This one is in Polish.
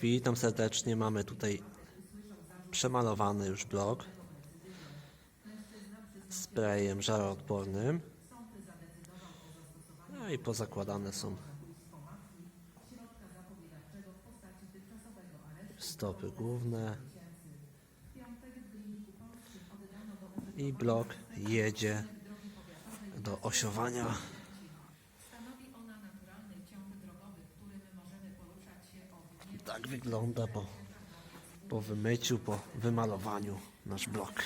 Witam serdecznie. Mamy tutaj przemalowany już blok sprayem żaroodpornym. No i pozakładane są stopy główne. I blok jedzie do osiowania. Tak wygląda po, po wymyciu, po wymalowaniu nasz blok.